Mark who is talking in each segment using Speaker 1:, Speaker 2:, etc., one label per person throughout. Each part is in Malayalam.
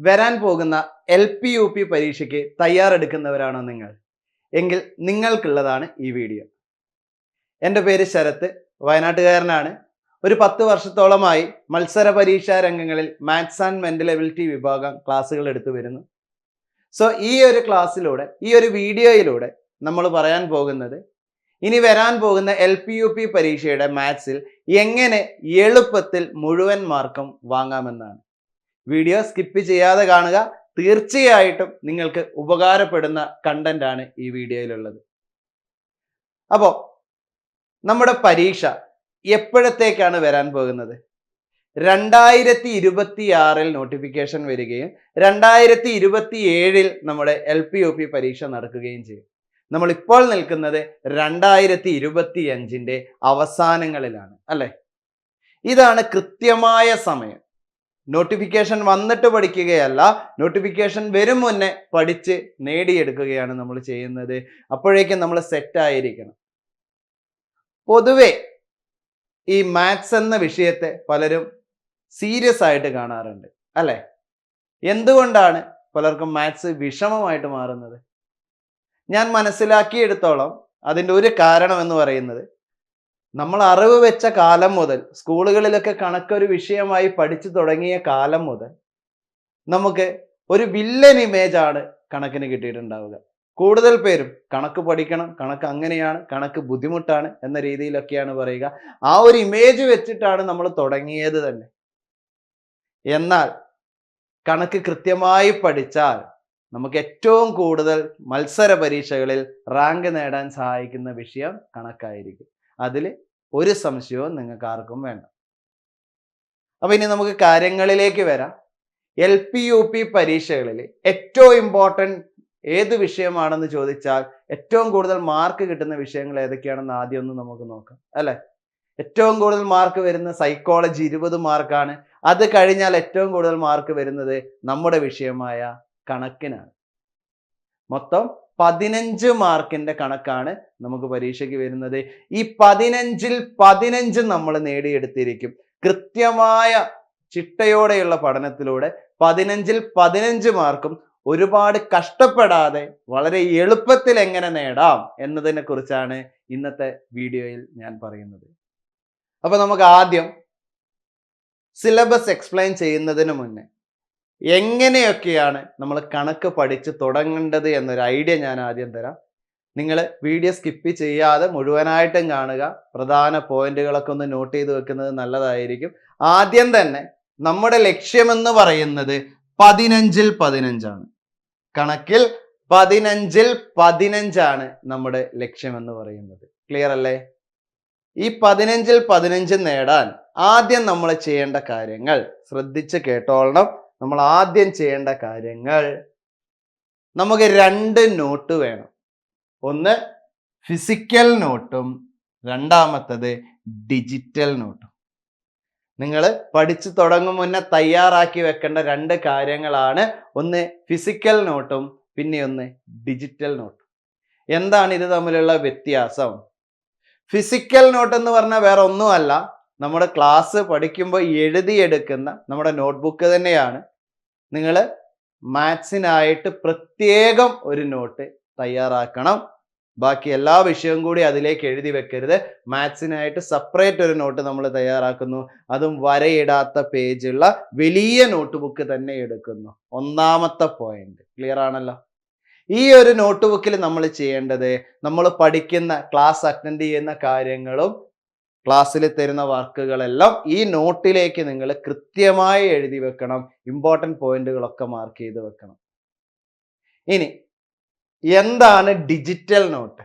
Speaker 1: വരാൻ പോകുന്ന എൽ പി യു പി പരീക്ഷയ്ക്ക് തയ്യാറെടുക്കുന്നവരാണോ നിങ്ങൾ? എങ്കിൽ നിങ്ങൾക്കുള്ളതാണ് ഈ വീഡിയോ. എന്റെ പേര് ശരത്ത് വയനാട്ടുകാരനാണ്. ഒരു പത്ത് വർഷത്തോളമായി മത്സര പരീക്ഷാ രംഗങ്ങളിൽ മാത്സ് ആൻഡ് മെന്റൽ എബിലിറ്റി വിഭാഗം ക്ലാസ്സുകൾ എടുത്തു വരുന്നു. സോ ഈ ഒരു ക്ലാസ്സിലൂടെ ഈ ഒരു വീഡിയോയിലൂടെ നമ്മൾ പറയാൻ പോകുന്നത് ഇനി വരാൻ പോകുന്ന എൽ പി യു പി പരീക്ഷയുടെ മാത്സിൽ എങ്ങനെ എളുപ്പത്തിൽ മുഴുവൻ മാർക്കും വാങ്ങാമെന്നാണ്. വീഡിയോ സ്കിപ്പ് ചെയ്യാതെ കാണുക. തീർച്ചയായിട്ടും നിങ്ങൾക്ക് ഉപകാരപ്പെടുന്ന കണ്ടന്റ് ആണ് ഈ വീഡിയോയിലുള്ളത്. അപ്പോൾ നമ്മുടെ പരീക്ഷ എപ്പോഴത്തേക്കാണ് വരാൻ പോകുന്നത്? രണ്ടായിരത്തി ഇരുപത്തി ആറിൽ നോട്ടിഫിക്കേഷൻ വരികയും രണ്ടായിരത്തി ഇരുപത്തി ഏഴിൽ നമ്മുടെ എൽ പി യു പി പരീക്ഷ നടക്കുകയും ചെയ്യും. നമ്മൾ ഇപ്പോൾ നിൽക്കുന്നത് രണ്ടായിരത്തി ഇരുപത്തി അഞ്ചിന്റെ അവസാനങ്ങളിലാണ് അല്ലേ? ഇതാണ് കൃത്യമായ സമയം. നോട്ടിഫിക്കേഷൻ വന്നിട്ട് പഠിക്കുകയല്ല. നോട്ടിഫിക്കേഷൻ വരും മുന്നേ പഠിച്ച് നേടിയെടുക്കുകയാണ് നമ്മൾ ചെയ്യുന്നത്. അപ്പോഴേക്കും നമ്മൾ സെറ്റായിരിക്കണം പൊതുവെ ഈ മാത്സ് എന്ന വിഷയത്തെ പലരും സീരിയസ് ആയിട്ട് കാണാറുണ്ട്. അല്ലേ? എന്തുകൊണ്ടാണ് പലർക്കും മാത്സ് വിഷമമായിട്ട് മാറുന്നത്? ഞാൻ മനസ്സിലാക്കിയെടുത്തോളം അതിന്റെ ഒരു കാരണം എന്ന് പറയുന്നത് നമ്മൾ അറിവ് വെച്ച കാലം മുതൽ സ്കൂളുകളിലൊക്കെ കണക്കൊരു വിഷയമായി പഠിച്ചു തുടങ്ങിയ കാലം മുതൽ നമുക്ക് ഒരു വില്ലൻ ആണ് കണക്കിന് കിട്ടിയിട്ടുണ്ടാവുക. കൂടുതൽ പേരും കണക്ക് പഠിക്കണം കണക്ക് അങ്ങനെയാണ് കണക്ക് ബുദ്ധിമുട്ടാണ് എന്ന രീതിയിലൊക്കെയാണ് പറയുക. ആ ഒരു ഇമേജ് വെച്ചിട്ടാണ് നമ്മൾ തുടങ്ങിയത് തന്നെ. എന്നാൽ കണക്ക് കൃത്യമായി പഠിച്ചാൽ നമുക്ക് ഏറ്റവും കൂടുതൽ മത്സര പരീക്ഷകളിൽ റാങ്ക് നേടാൻ സഹായിക്കുന്ന വിഷയം കണക്കായിരിക്കും. അതിൽ ഒരു സംശയവും നിങ്ങൾക്ക് ആർക്കും വേണ്ട. അപ്പൊ ഇനി നമുക്ക് കാര്യങ്ങളിലേക്ക് വരാം. എൽ പി യു പി പരീക്ഷകളിൽ ഏറ്റവും ഇമ്പോർട്ടന്റ് ഏത് വിഷയമാണെന്ന് ചോദിച്ചാൽ ഏറ്റവും കൂടുതൽ മാർക്ക് കിട്ടുന്ന വിഷയങ്ങൾ ഏതൊക്കെയാണെന്ന് ആദ്യം ഒന്ന് നമുക്ക് നോക്കാം അല്ലേ? ഏറ്റവും കൂടുതൽ മാർക്ക് വരുന്ന സൈക്കോളജി ഇരുപത് മാർക്കാണ് അത് കഴിഞ്ഞാൽ ഏറ്റവും കൂടുതൽ മാർക്ക് വരുന്നത് നമ്മുടെ വിഷയമായ കണക്കിനാണ്. മൊത്തം പതിനഞ്ച് മാർക്കിന്റെ കണക്കാണ് നമുക്ക് പരീക്ഷയ്ക്ക് വരുന്നത്. ഈ പതിനഞ്ചിൽ പതിനഞ്ച് നമ്മൾ നേടിയെടുത്തിരിക്കും. കൃത്യമായ ചിട്ടയോടെയുള്ള പഠനത്തിലൂടെ പതിനഞ്ചിൽ പതിനഞ്ച് മാർക്കും ഒരുപാട് കഷ്ടപ്പെടാതെ വളരെ എളുപ്പത്തിൽ എങ്ങനെ നേടാം എന്നതിനെ കുറിച്ചാണ് ഇന്നത്തെ വീഡിയോയിൽ ഞാൻ പറയുന്നത്. അപ്പൊ നമുക്ക് ആദ്യം സിലബസ് എക്സ്പ്ലെയിൻ ചെയ്യുന്നതിന് മുന്നേ എങ്ങനെയൊക്കെയാണ് നമ്മൾ കണക്ക് പഠിച്ച് തുടങ്ങേണ്ടത് എന്നൊരു ഐഡിയ ഞാൻ ആദ്യം തരാം. നിങ്ങൾ വീഡിയോ സ്കിപ്പ് ചെയ്യാതെ മുഴുവനായിട്ടും കാണുക. പ്രധാന പോയിന്റുകളൊക്കെ ഒന്ന് നോട്ട് ചെയ്ത് വെക്കുന്നത് നല്ലതായിരിക്കും. ആദ്യം തന്നെ നമ്മുടെ ലക്ഷ്യമെന്ന് പറയുന്നത് പതിനഞ്ചിൽ പതിനഞ്ചാണ്. കണക്കിൽ പതിനഞ്ചിൽ പതിനഞ്ചാണ് നമ്മുടെ ലക്ഷ്യമെന്ന് പറയുന്നത്. ക്ലിയർ അല്ലേ? ഈ പതിനഞ്ചിൽ പതിനഞ്ച് നേടാൻ ആദ്യം നമ്മൾ ചെയ്യേണ്ട കാര്യങ്ങൾ ശ്രദ്ധിച്ച് കേട്ടോളണം. നമ്മൾ ആദ്യം ചെയ്യേണ്ട കാര്യങ്ങൾ നമുക്ക് രണ്ട് നോട്ട് വേണം. ഒന്ന് ഫിസിക്കൽ നോട്ടും രണ്ടാമത്തത് ഡിജിറ്റൽ നോട്ടും നിങ്ങൾ പഠിച്ചു തുടങ്ങും മുന്നേ തയ്യാറാക്കി വെക്കേണ്ട രണ്ട് കാര്യങ്ങളാണ്. ഒന്ന് ഫിസിക്കൽ നോട്ടും പിന്നെ ഒന്ന് ഡിജിറ്റൽ നോട്ടും എന്താണ് ഇത് തമ്മിലുള്ള വ്യത്യാസം? ഫിസിക്കൽ നോട്ട് എന്ന് പറഞ്ഞാൽ വേറെ ഒന്നുമല്ല. നമ്മുടെ ക്ലാസ് പഠിക്കുമ്പോൾ എഴുതിയെടുക്കുന്ന നമ്മുടെ നോട്ട്ബുക്ക് തന്നെയാണ്. നിങ്ങൾ മാത്സിനായിട്ട് പ്രത്യേകം ഒരു നോട്ട് തയ്യാറാക്കണം. ബാക്കി എല്ലാ വിഷയവും കൂടി അതിലേക്ക് എഴുതി വെക്കരുത്. മാത്സിനായിട്ട് സെപ്പറേറ്റ് ഒരു നോട്ട് നമ്മൾ തയ്യാറാക്കുന്നു. അതും വരയിടാത്ത പേജുള്ള വലിയ നോട്ട് ബുക്ക് തന്നെ എടുക്കുന്നു. ഒന്നാമത്തെ പോയിന്റ് ക്ലിയർ ആണല്ലോ? ഈ ഒരു നോട്ട് ബുക്കിൽ നമ്മൾ ചെയ്യേണ്ടത് നമ്മൾ പഠിക്കുന്ന ക്ലാസ് അറ്റൻഡ് ചെയ്യുന്ന കാര്യങ്ങളും ക്ലാസ്സിൽ തരുന്ന വർക്കുകളെല്ലാം ഈ നോട്ടിലേക്ക് നിങ്ങൾ കൃത്യമായി എഴുതി വെക്കണം. ഇമ്പോർട്ടന്റ് പോയിന്റുകളൊക്കെ മാർക്ക് ചെയ്ത് വെക്കണം. ഇനി എന്താണ് ഡിജിറ്റൽ നോട്ട്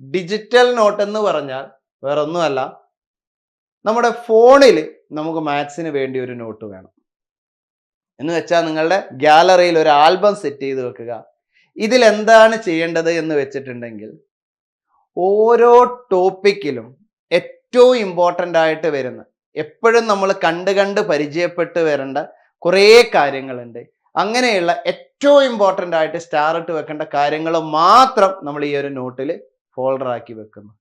Speaker 1: ഡിജിറ്റൽ നോട്ട് എന്ന് പറഞ്ഞാൽ വേറെ ഒന്നുമല്ല നമ്മുടെ ഫോണിൽ നമുക്ക് മാത്സിന് വേണ്ടി ഒരു നോട്ട് വേണം. എന്ന് വെച്ചാൽ നിങ്ങളുടെ ഗാലറിയിൽ ഒരു ആൽബം സെറ്റ് ചെയ്ത് വെക്കുക. ഇതിൽ എന്താണ് ചെയ്യേണ്ടത് എന്ന് വെച്ചിട്ടുണ്ടെങ്കിൽ ഓരോ ടോപ്പിക്കിലും ഏറ്റവും ഇമ്പോർട്ടന്റ് ആയിട്ട് വരുന്ന. എപ്പോഴും നമ്മൾ കണ്ട് കണ്ട് പരിചയപ്പെട്ട് വരേണ്ട കുറേ കാര്യങ്ങളുണ്ട്. അങ്ങനെയുള്ള ഏറ്റവും ഇമ്പോർട്ടന്റ് ആയിട്ട് സ്റ്റാർ ഇട്ട് വെക്കേണ്ട കാര്യങ്ങൾ മാത്രം നമ്മൾ ഈ ഒരു നോട്ടിൽ ഫോൾഡർ ആക്കി വെക്കുന്നു.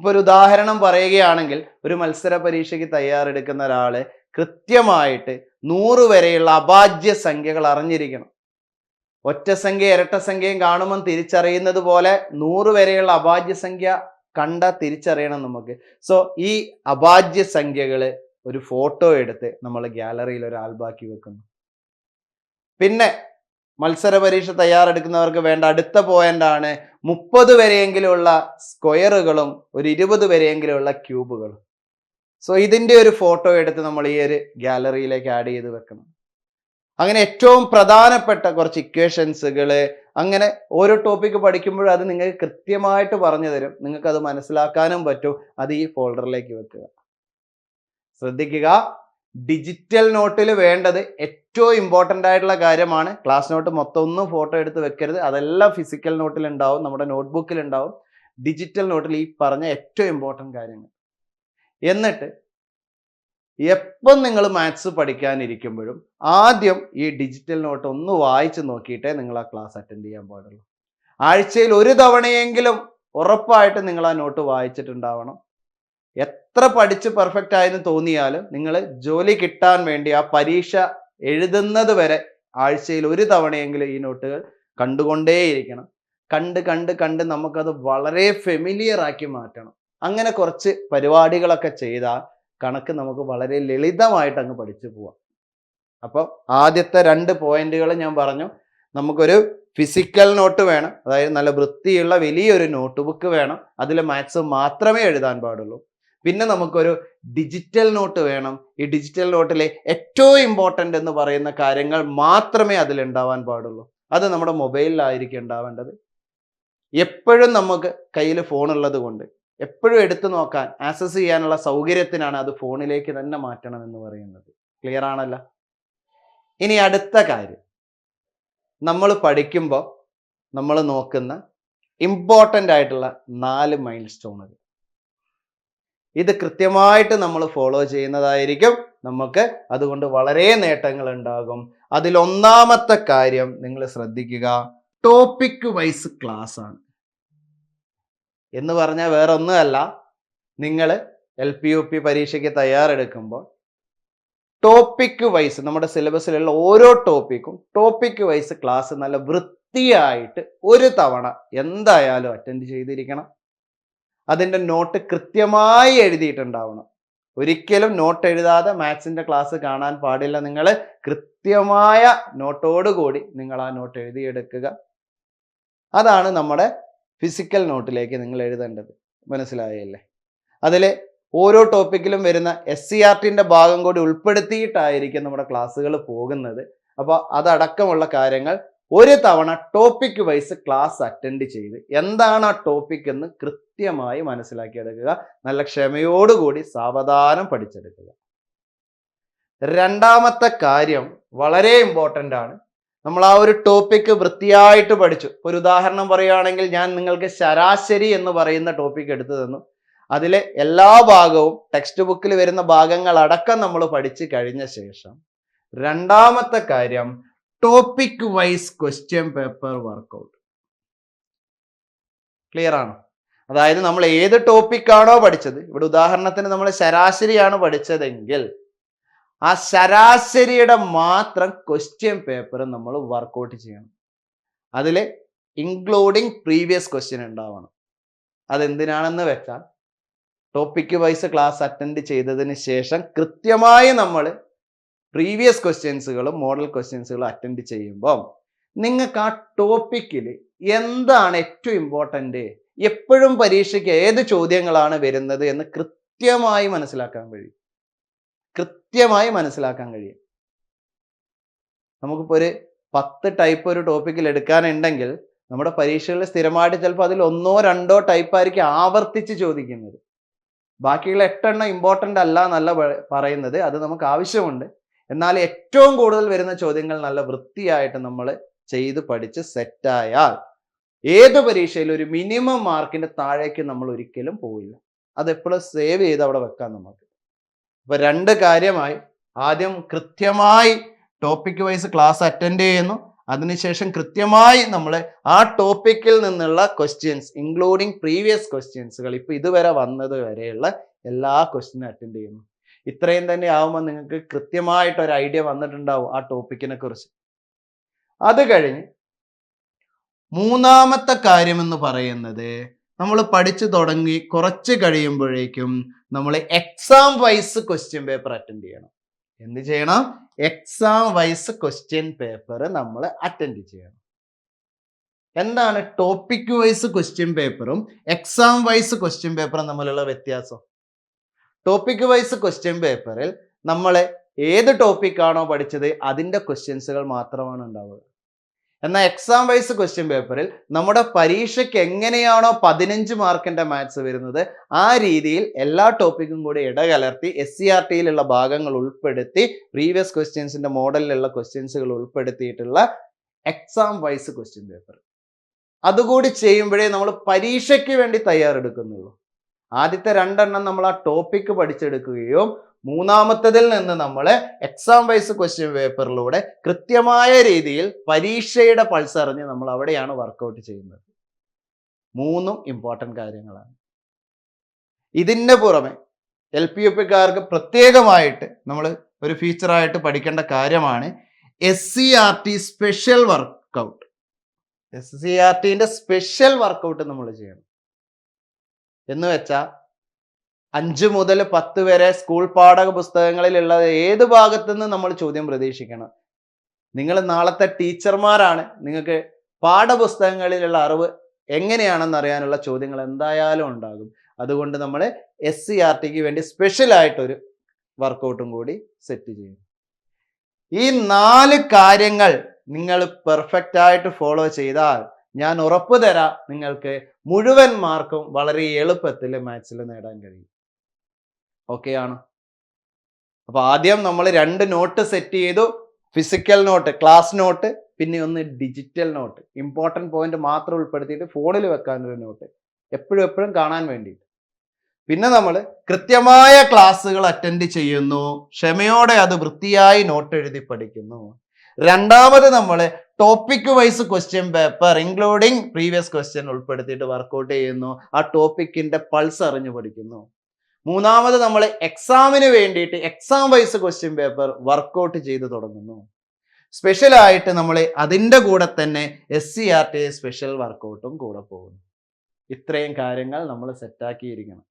Speaker 1: ഇപ്പൊ ഒരു ഉദാഹരണം പറയുകയാണെങ്കിൽ ഒരു മത്സര പരീക്ഷയ്ക്ക് തയ്യാറെടുക്കുന്ന ഒരാൾ കൃത്യമായിട്ട് നൂറ് വരെയുള്ള അഭാജ്യ സംഖ്യകൾ അറിഞ്ഞിരിക്കണം. ഒറ്റ സംഖ്യ ഇരട്ട സംഖ്യയും കാണുമ്പോൾ തിരിച്ചറിയുന്നത് പോലെ നൂറ് വരെയുള്ള അഭാജ്യ സംഖ്യ കണ്ട തിരിച്ചറിയണം നമുക്ക്. സോ ഈ അഭാജ്യ സംഖ്യകൾ ഒരു ഫോട്ടോ എടുത്ത് നമ്മൾ ഗ്യാലറിയിൽ ഒരു ആൽബാക്കി വെക്കുന്നു. പിന്നെ മത്സര പരീക്ഷ തയ്യാറെടുക്കുന്നവർക്ക് വേണ്ട അടുത്ത പോയിന്റാണ് മുപ്പത് വരെയെങ്കിലുള്ള സ്ക്വയറുകളും ഒരു ഇരുപത് വരെയെങ്കിലുള്ള ക്യൂബുകളും സോ ഇതിന്റെ ഒരു ഫോട്ടോ എടുത്ത് നമ്മൾ ഈ ഒരു ഗ്യാലറിയിലേക്ക് ആഡ് ചെയ്ത് വെക്കണം. അങ്ങനെ ഏറ്റവും പ്രധാനപ്പെട്ട കുറച്ച് ഇക്വേഷൻസുകൾ അങ്ങനെ ഓരോ ടോപ്പിക്ക് പഠിക്കുമ്പോഴും അത് നിങ്ങൾക്ക് കൃത്യമായിട്ട് പറഞ്ഞു തരും. നിങ്ങൾക്ക് അത് മനസ്സിലാക്കാനും പറ്റും. അത് ഈ ഫോൾഡറിലേക്ക് വെക്കുക. ശ്രദ്ധിക്കുക. ഡിജിറ്റൽ നോട്ടിൽ വേണ്ടത് ഏറ്റവും ഇമ്പോർട്ടന്റ് ആയിട്ടുള്ള കാര്യമാണ്. ക്ലാസ് നോട്ട് മൊത്തം ഒന്നും ഫോട്ടോ എടുത്ത് വെക്കരുത്. അതെല്ലാം ഫിസിക്കൽ നോട്ടിൽ ഉണ്ടാവും. നമ്മുടെ നോട്ട്ബുക്കിൽ ഉണ്ടാവും. ഡിജിറ്റൽ നോട്ടിൽ ഈ പറഞ്ഞ ഏറ്റവും ഇമ്പോർട്ടന്റ് കാര്യങ്ങൾ. എന്നിട്ട് എപ്പം നിങ്ങൾ മാത്സ് പഠിക്കാനിരിക്കുമ്പോഴും ആദ്യം ഈ ഡിജിറ്റൽ നോട്ട് ഒന്ന് വായിച്ച് നോക്കിയിട്ടേ നിങ്ങൾ ആ ക്ലാസ് അറ്റൻഡ് ചെയ്യാൻ പാടുള്ളൂ. ആഴ്ചയിൽ ഒരു തവണയെങ്കിലും ഉറപ്പായിട്ട് നിങ്ങൾ ആ നോട്ട് വായിച്ചിട്ടുണ്ടാവണം. എത്ര പഠിച്ച് പെർഫെക്റ്റ് ആയെന്ന് തോന്നിയാലും നിങ്ങൾ ജോലി കിട്ടാൻ വേണ്ടി ആ പരീക്ഷ എഴുതുന്നത് വരെ ആഴ്ചയിൽ ഒരു തവണയെങ്കിലും ഈ നോട്ടുകൾ കണ്ടുകൊണ്ടേയിരിക്കണം. കണ്ട് കണ്ട് കണ്ട് നമുക്കത് വളരെ ഫെമിലിയർ ആക്കി മാറ്റണം. അങ്ങനെ കുറച്ച് പരിപാടികളൊക്കെ ചെയ്താൽ കണക്ക് നമുക്ക് വളരെ ലളിതമായിട്ട് അങ്ങ് പഠിച്ചു പോവാം. അപ്പോൾ ആദ്യത്തെ രണ്ട് പോയിന്റുകൾ ഞാൻ പറഞ്ഞു. നമുക്കൊരു ഫിസിക്കൽ നോട്ട് വേണം. അതായത് നല്ല വൃത്തിയുള്ള വലിയൊരു നോട്ട് ബുക്ക് വേണം. അതിൽ മാത്സ് മാത്രമേ എഴുതാൻ പാടുള്ളൂ. പിന്നെ നമുക്കൊരു ഡിജിറ്റൽ നോട്ട് വേണം. ഈ ഡിജിറ്റൽ നോട്ടിലെ ഏറ്റവും ഇമ്പോർട്ടന്റ് എന്ന് പറയുന്ന കാര്യങ്ങൾ മാത്രമേ അതിൽ ഉണ്ടാവാൻ പാടുള്ളൂ. അത് നമ്മുടെ മൊബൈലിലായിരിക്കും ഉണ്ടാവേണ്ടത്. എപ്പോഴും നമുക്ക് കയ്യിൽ ഫോൺ ഉള്ളത് കൊണ്ട് എപ്പോഴും എടുത്തു നോക്കാൻ ആക്സസ് ചെയ്യാനുള്ള സൗകര്യത്തിനാണ് അത് ഫോണിലേക്ക് തന്നെ മാറ്റണം എന്ന് പറയുന്നത്. ക്ലിയർ ആണല്ലോ? ഇനി അടുത്ത കാര്യം. നമ്മൾ പഠിക്കുമ്പോൾ നമ്മൾ നോക്കുന്ന ഇമ്പോർട്ടന്റ് ആയിട്ടുള്ള നാല് മൈൽ സ്റ്റോണുകൾ ഇത് കൃത്യമായിട്ട് നമ്മൾ ഫോളോ ചെയ്യുന്നതായിരിക്കും. നമുക്ക് അതുകൊണ്ട് വളരെ നേട്ടങ്ങൾ ഉണ്ടാകും. അതിൽ ഒന്നാമത്തെ കാര്യം നിങ്ങൾ ശ്രദ്ധിക്കുക. ടോപ്പിക് വൈസ് ക്ലാസ് ആണ്. എന്ന് പറഞ്ഞാൽ വേറെ ഒന്നുമല്ല നിങ്ങൾ എൽ പി യു പി പരീക്ഷയ്ക്ക് തയ്യാറെടുക്കുമ്പോൾ ടോപ്പിക് വൈസ് നമ്മുടെ സിലബസിലുള്ള ഓരോ ടോപ്പിക്കും ടോപ്പിക് വൈസ് ക്ലാസ് നല്ല വൃത്തിയായിട്ട് ഒരു തവണ എന്തായാലും അറ്റൻഡ് ചെയ്തിരിക്കണം. അതിന്റെ നോട്ട് കൃത്യമായി എഴുതിയിട്ടുണ്ടാവണം. ഒരിക്കലും നോട്ട് എഴുതാതെ മാത്സിന്റെ ക്ലാസ് കാണാൻ പാടില്ല നിങ്ങൾ കൃത്യമായ നോട്ടോടുകൂടി നിങ്ങൾ ആ നോട്ട് എഴുതിയെടുക്കുക. അതാണ് നമ്മുടെ ഫിസിക്കൽ നോട്ടിലേക്ക് നിങ്ങൾ എഴുതേണ്ടത്. മനസ്സിലായല്ലേ? അതിൽ ഓരോ ടോപ്പിക്കിലും വരുന്ന എസ് സി ആർ ടിന്റെ ഭാഗം കൂടി ഉൾപ്പെടുത്തിയിട്ടായിരിക്കും നമ്മുടെ ക്ലാസ്സുകൾ പോകുന്നത്. അപ്പോൾ അതടക്കമുള്ള കാര്യങ്ങൾ ഒരു തവണ ടോപ്പിക് വൈസ് ക്ലാസ് അറ്റൻഡ് ചെയ്ത് എന്താണ് ആ ടോപ്പിക് എന്ന് കൃത്യമായി മനസ്സിലാക്കിയെടുക്കുക. നല്ല ക്ഷമയോടുകൂടി സാവധാനം പഠിച്ചെടുക്കുക. രണ്ടാമത്തെ കാര്യം വളരെ ഇമ്പോർട്ടന്റ് ആണ്. നമ്മൾ ആ ഒരു ടോപ്പിക്ക് വൃത്തിയായിട്ട് പഠിച്ചു. ഒരു ഉദാഹരണം പറയുകയാണെങ്കിൽ ഞാൻ നിങ്ങൾക്ക് ശരാശരി എന്ന് പറയുന്ന ടോപ്പിക് എടുത്തു തന്നു. അതിലെ എല്ലാ ഭാഗവും ടെക്സ്റ്റ് ബുക്കിൽ വരുന്ന ഭാഗങ്ങൾ അടക്കം നമ്മൾ പഠിച്ചു കഴിഞ്ഞ ശേഷം രണ്ടാമത്തെ കാര്യം topic wise question paper workout clear ആണോ? അതായത് നമ്മൾ ഏത് ടോപ്പിക്കാണോ പഠിച്ചത്? ഇവിടെ ഉദാഹരണത്തിന് നമ്മൾ ശരാശരിയാണ് പഠിച്ചതെങ്കിൽ ആ ശരാശരിയുടെ മാത്രം ക്വസ്റ്റ്യൻ പേപ്പർ നമ്മൾ വർക്കൗട്ട് ചെയ്യണം. അതിൽ ഇൻക്ലൂഡിങ് പ്രീവിയസ് ക്വസ്റ്റ്യൻ ഉണ്ടാവണം. അതെന്തിനാണെന്ന് വെച്ചാൽ ടോപ്പിക് വൈസ് ക്ലാസ് അറ്റൻഡ് ചെയ്തതിന് ശേഷം കൃത്യമായി നമ്മൾ പ്രീവിയസ് ക്വസ്റ്റ്യൻസുകളും മോഡൽ ക്വസ്റ്റ്യൻസുകളും അറ്റൻഡ് ചെയ്യുമ്പോൾ നിങ്ങൾക്ക് ആ ടോപ്പിക്കിൽ എന്താണ് ഏറ്റവും ഇമ്പോർട്ടന്റ് എപ്പോഴും പരീക്ഷയ്ക്ക് ഏത് ചോദ്യങ്ങളാണ് വരുന്നത് എന്ന് കൃത്യമായി മനസ്സിലാക്കാൻ കഴിയും. കൃത്യമായി മനസ്സിലാക്കാൻ കഴിയും. നമുക്കിപ്പോൾ ഒരു പത്ത് ടൈപ്പ് ഒരു ടോപ്പിക്കിൽ എടുക്കാനുണ്ടെങ്കിൽ നമ്മുടെ പരീക്ഷകളിൽ സ്ഥിരമായിട്ട് ചിലപ്പോൾ അതിൽ ഒന്നോ രണ്ടോ ടൈപ്പ് ആയിരിക്കും ആവർത്തിച്ച് ചോദിക്കുന്നത്. ബാക്കിയുള്ള എട്ടെണ്ണം ഇമ്പോർട്ടന്റ് അല്ല എന്നല്ല പറയുന്നത്. അത് നമുക്ക് ആവശ്യമുണ്ട്. എന്നാൽ ഏറ്റവും കൂടുതൽ വരുന്ന ചോദ്യങ്ങൾ നല്ല വൃത്തിയായിട്ട് നമ്മൾ ചെയ്ത് പഠിച്ച് സെറ്റായാൽ ഏത് പരീക്ഷയിലും ഒരു മിനിമം മാർക്കിന്റെ താഴേക്ക് നമ്മൾ ഒരിക്കലും പോവില്ല. അതെപ്പോഴും സേവ് ചെയ്ത് അവിടെ വെക്കാം നമുക്ക്. അപ്പൊ രണ്ട് കാര്യമായി. ആദ്യം കൃത്യമായി ടോപ്പിക് വൈസ് ക്ലാസ് അറ്റൻഡ് ചെയ്യുന്നു. അതിനുശേഷം കൃത്യമായി നമ്മൾ ആ ടോപ്പിക്കിൽ നിന്നുള്ള ക്വസ്റ്റ്യൻസ് ഇൻക്ലൂഡിങ് പ്രീവിയസ് ക്വസ്റ്റ്യൻസുകൾ ഇപ്പൊ ഇതുവരെ വന്നത് വരെയുള്ള എല്ലാ ക്വസ്റ്റ്യനും അറ്റൻഡ് ചെയ്യുന്നു. ഇത്രയും തന്നെ ആവുമ്പോൾ നിങ്ങൾക്ക് കൃത്യമായിട്ട് ഒരു ഐഡിയ വന്നിട്ടുണ്ടാവും ആ ടോപ്പിക്കിനെ കുറിച്ച്. അത് കഴിഞ്ഞ് മൂന്നാമത്തെ കാര്യം എന്ന് പറയുന്നത് നമ്മൾ പഠിച്ചു തുടങ്ങി കുറച്ച് കഴിയുമ്പോഴേക്കും നമ്മൾ exam wise question paper attend ചെയ്യണം. എന്ത് ചെയ്യണം? എക്സാം വൈസ് ക്വസ്റ്റ്യൻ പേപ്പർ നമ്മൾ അറ്റൻഡ് ചെയ്യണം. എന്താണ് ടോപ്പിക് വൈസ് ക്വസ്റ്റ്യൻ പേപ്പറും എക്സാം വൈസ് ക്വസ്റ്റ്യൻ പേപ്പറും തമ്മിലുള്ള വ്യത്യാസം? ടോപ്പിക് വൈസ് ക്വസ്റ്റ്യൻ പേപ്പറിൽ നമ്മൾ ഏത് ടോപ്പിക്കാണോ പഠിച്ചത് അതിന്റെ ക്വസ്റ്റ്യൻസുകൾ മാത്രമാണ് ഉണ്ടാവുക. എന്നാൽ എക്സാം വൈസ് ക്വസ്റ്റ്യൻ പേപ്പറിൽ നമ്മുടെ പരീക്ഷയ്ക്ക് എങ്ങനെയാണോ പതിനഞ്ച് മാർക്കിന്റെ മാത്സ് വരുന്നത് ആ രീതിയിൽ എല്ലാ ടോപ്പിക്കും കൂടി ഇടകലർത്തി എസ് സി ആർ ടിയിലുള്ള ഭാഗങ്ങൾ ഉൾപ്പെടുത്തി പ്രീവിയസ് ക്വസ്റ്റ്യൻസിന്റെ മോഡലിലുള്ള ക്വസ്റ്റ്യൻസുകൾ ഉൾപ്പെടുത്തിയിട്ടുള്ള എക്സാം വൈസ് ക്വസ്റ്റ്യൻ പേപ്പർ അതുകൂടി ചെയ്യുമ്പോഴേ നമ്മൾ പരീക്ഷയ്ക്ക് വേണ്ടി തയ്യാറെടുക്കുന്നുള്ളൂ. ആദ്യത്തെ രണ്ടെണ്ണം നമ്മൾ ആ ടോപ്പിക്ക് പഠിച്ചെടുക്കുകയും മൂന്നാമത്തതിൽ നിന്ന് നമ്മൾ എക്സാം വൈസ് ക്വസ്റ്റ്യൻ പേപ്പറിലൂടെ കൃത്യമായ രീതിയിൽ പരീക്ഷയുടെ പൾസ് അറിഞ്ഞ് നമ്മൾ അവിടെയാണ് വർക്കൗട്ട് ചെയ്യുന്നത്. മൂന്നും ഇമ്പോർട്ടന്റ് കാര്യങ്ങളാണ്. ഇതിന്റെ പുറമെ എൽ പി യു പിക്കാർക്ക് പ്രത്യേകമായിട്ട് നമ്മൾ ഒരു ഫീച്ചറായിട്ട് പഠിക്കേണ്ട കാര്യമാണ് S C R T special workout S C R ടിന്റെ special workout നമ്മൾ ചെയ്യണം. എന്ന് വെച്ചാൽ അഞ്ച് മുതൽ പത്ത് വരെ സ്കൂൾ പാഠക പുസ്തകങ്ങളിലുള്ള ഏത് ഭാഗത്തു നിന്ന് നമ്മൾ ചോദ്യം പ്രതീക്ഷിക്കണം? നിങ്ങൾ നാളത്തെ ടീച്ചർമാരാണ്. നിങ്ങൾക്ക് പാഠപുസ്തകങ്ങളിലുള്ള അറിവ് എങ്ങനെയാണെന്ന് അറിയാനുള്ള ചോദ്യങ്ങൾ എന്തായാലും ഉണ്ടാകും. അതുകൊണ്ട് നമ്മൾ എസ് സി ആർ ടിക്ക് വേണ്ടി സ്പെഷ്യൽ ആയിട്ടൊരു വർക്കൗട്ടും കൂടി സെറ്റ് ചെയ്യും. ഈ നാല് കാര്യങ്ങൾ നിങ്ങൾ പെർഫെക്റ്റ് ആയിട്ട് ഫോളോ ചെയ്താൽ ഞാൻ ഉറപ്പ് തരാം നിങ്ങൾക്ക് മുഴുവൻ മാർക്കും വളരെ എളുപ്പത്തിൽ മാത്സിൽ നേടാൻ കഴിയും. ഓക്കെ ആണ്. അപ്പൊ ആദ്യം നമ്മൾ രണ്ട് നോട്ട് സെറ്റ് ചെയ്തു. ഫിസിക്കൽ നോട്ട് ക്ലാസ് നോട്ട് പിന്നെ ഒന്ന് ഡിജിറ്റൽ നോട്ട് ഇമ്പോർട്ടന്റ് പോയിന്റ് മാത്രം ഉൾപ്പെടുത്തിയിട്ട് ഫോണിൽ വെക്കാനൊരു നോട്ട് എപ്പോഴും എപ്പോഴും കാണാൻ വേണ്ടിയിട്ട്. പിന്നെ നമ്മൾ കൃത്യമായ ക്ലാസ്സുകൾ അറ്റൻഡ് ചെയ്യുന്നു. ക്ഷമയോടെ അത് വൃത്തിയായി നോട്ട് എഴുതി പഠിക്കുന്നു. രണ്ടാമത് നമ്മൾ topic wise question paper including previous question ഉൾപ്പെടുത്തിയിട്ട് workout ചെയ്യുന്നു. ആ ടോപ്പിക്കിന്റെ പൾസ് അറിഞ്ഞു പഠിക്കുന്നു. മൂന്നാമത് നമ്മൾ എക്സാമിന് വേണ്ടിയിട്ട് exam wise question paper workout ചെയ്ത് തുടങ്ങുന്നു. സ്പെഷ്യലായിട്ട് നമ്മൾ അതിന്റെ കൂടെ തന്നെ S C R T special വർക്കൗട്ടും കൂടെ പോകുന്നു. ഇത്രയും കാര്യങ്ങൾ നമ്മൾ സെറ്റാക്കിയിരിക്കണം